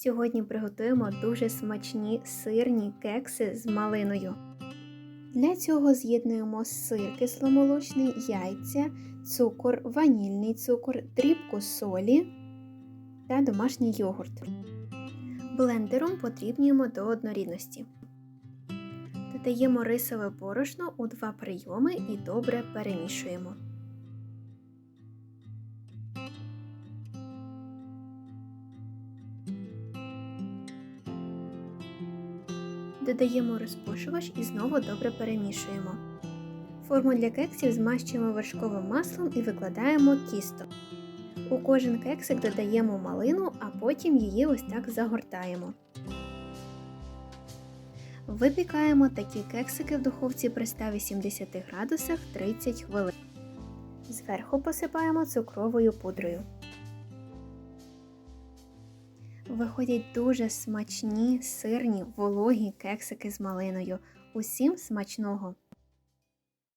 Сьогодні приготуємо дуже смачні сирні кекси з малиною. Для цього з'єднуємо сир кисломолочний, яйця, цукор, ванільний цукор, дрібку солі та домашній йогурт. Блендером подрібнюємо до однорідності. Додаємо рисове борошно у два прийоми і добре перемішуємо. Додаємо розпушувач і знову добре перемішуємо. Форму для кексів змащуємо вершковим маслом і викладаємо тісто. У кожен кексик додаємо малину, а потім її ось так загортаємо. Випікаємо такі кексики в духовці при 180 градусах 30 хвилин. Зверху посипаємо цукровою пудрою. Виходять дуже смачні, сирні, вологі кексики з малиною. Усім смачного!